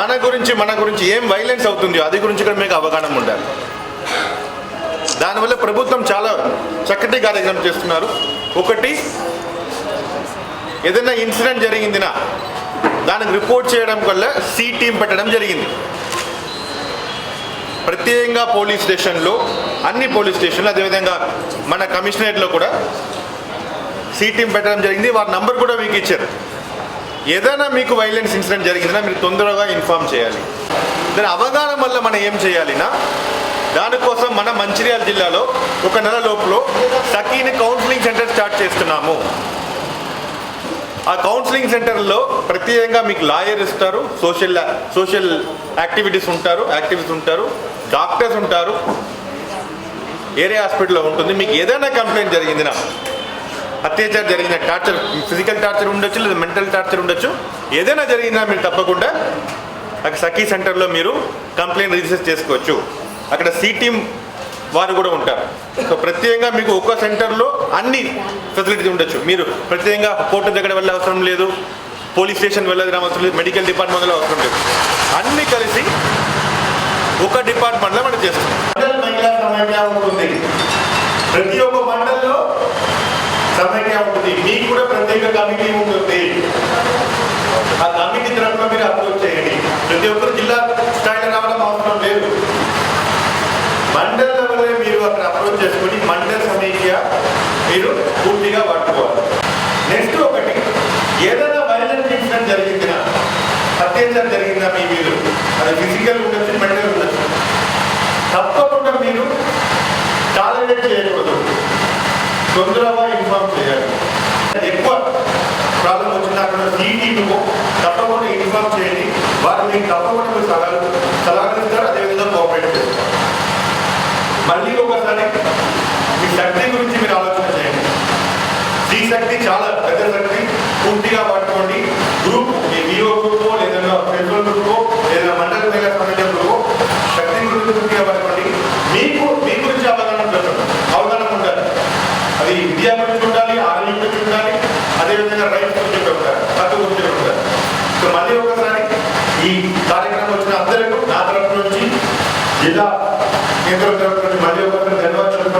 మన గురించి మన గురించి ఏం వైలెన్స్ అవుతుందో అది గురించి కూడా మీకు అవగాహన ఉండాలి. దానివల్ల ప్రభుత్వం చాలా చక్కటి కార్యక్రమం చేస్తున్నారు. ఒకటి ఏదైనా ఇన్సిడెంట్ జరిగిందినా దానికి రిపోర్ట్ చేయడం వల్ల సి టీం పెట్టడం జరిగింది. ప్రత్యేకంగా పోలీస్ స్టేషన్లో అన్ని పోలీస్ స్టేషన్లు అదేవిధంగా మన కమిషనరేట్లో కూడా సి టీం పెట్టడం జరిగింది. వారి నంబర్ కూడా మీకు ఇచ్చారు. ఏదైనా మీకు వైలెన్స్ ఇన్సిడెంట్ జరిగిందా మీరు తొందరగా ఇన్ఫామ్ చేయాలి. దాని అవగాహన వల్ల మనం ఏం చేయాలినా దానికోసం మన మంచిర్యాల జిల్లాలో ఒక నెల లోపల సఖీని కౌన్సిలింగ్ సెంటర్ స్టార్ట్ చేస్తున్నాము. ఆ కౌన్సిలింగ్ సెంటర్లో ప్రత్యేకంగా మీకు లాయర్ ఇస్తారు సోషల్ సోషల్ యాక్టివిటీస్ ఉంటారు యాక్టివిటీస్ ఉంటారు డాక్టర్స్ ఉంటారు. ఏరియా హాస్పిటల్లో ఉంటుంది మీకు ఏదైనా కంప్లైంట్ జరిగిందినా అత్యాచారం జరిగిన టార్చర్ ఫిజికల్ టార్చర్ ఉండొచ్చు లేదా మెంటల్ టార్చర్ ఉండొచ్చు. ఏదైనా జరిగినా మీరు తప్పకుండా అక్కడ సఖీ సెంటర్లో మీరు కంప్లైంట్ రిజిస్టర్ చేసుకోవచ్చు. అక్కడ సి టీమ్ వారు కూడా ఉంటారు. సో ప్రత్యేకంగా మీకు ఒక్క సెంటర్లో అన్ని ఫెసిలిటీస్ ఉండొచ్చు. మీరు ప్రత్యేకంగా కోర్టు దగ్గర వెళ్ళే అవసరం లేదు పోలీస్ స్టేషన్ వెళ్ళదు అవసరం లేదు మెడికల్ డిపార్ట్మెంట్లో అవసరం లేదు. అన్నీ కలిసి ఒక డిపార్ట్మెంట్లో మనం చేస్తాం. ప్రతి ఒక్క మండలంలో ఉంటుంది. మీకు కూడా ప్రత్యేక కమిటీ ఉంటుంది. ఆ కమిటీ తరఫున మీరు అప్రోచ్ చేయండి. ప్రతి ఒక్కరు జిల్లా స్థాయిలో రావడం అవసరం లేదు. మండల లెవెల్లో మీరు అక్కడ అప్రోచ్ చేసుకొని మండల సమీక్ష మీరు పూర్తిగా పట్టుకోవాలి నెక్స్ట్ ఒకటి ఏదైనా వైలెంట్ ఇన్సిడెంట్ జరిగిందినా అత్యంతం జరిగిందా మీ మీరు అది ఫిజికల్ ఉండొచ్చు మెంటల్ ఉండొచ్చు. తప్పకుండా మీరు టాలరేట్ చేయకూడదు. తొందరగా ఇన్ఫార్మ్ చేయాలి. ఎక్కువ ప్రాబ్లం వచ్చినా అక్కడ సీటీలో తప్పకుండా ఇన్ఫార్మ్ చేయండి. వారు మీకు తప్పకుండా మీరు సలహాలు సలహాలు అదేవిధంగా కోఆపరేట్ చేస్తారు. మళ్ళీ ఒకసారి మీ శక్తి గురించి మీరు ఆలోచన చేయండి. ఈ శక్తి చాలా పెద్ద శక్తి. పూర్తిగా పట్టుకోండి. గ్రూప్ మీ వివో గ్రూప్ లేదా ఫెస్టివల్ గ్రూప్ లేదా మండల మహిళా సమాజం గ్రూప్ శక్తి గురించి పూర్తిగా పట్టుకోండి. మీకు మీ గురించి అవగాహన పెట్టండి అవగాహన ఉండాలి. అది విద్యా గురించి తరపు నుంచి జిల్లా కేంద్రం తరపు నుంచి మరియు ఒకరు ధన్యవాదాలు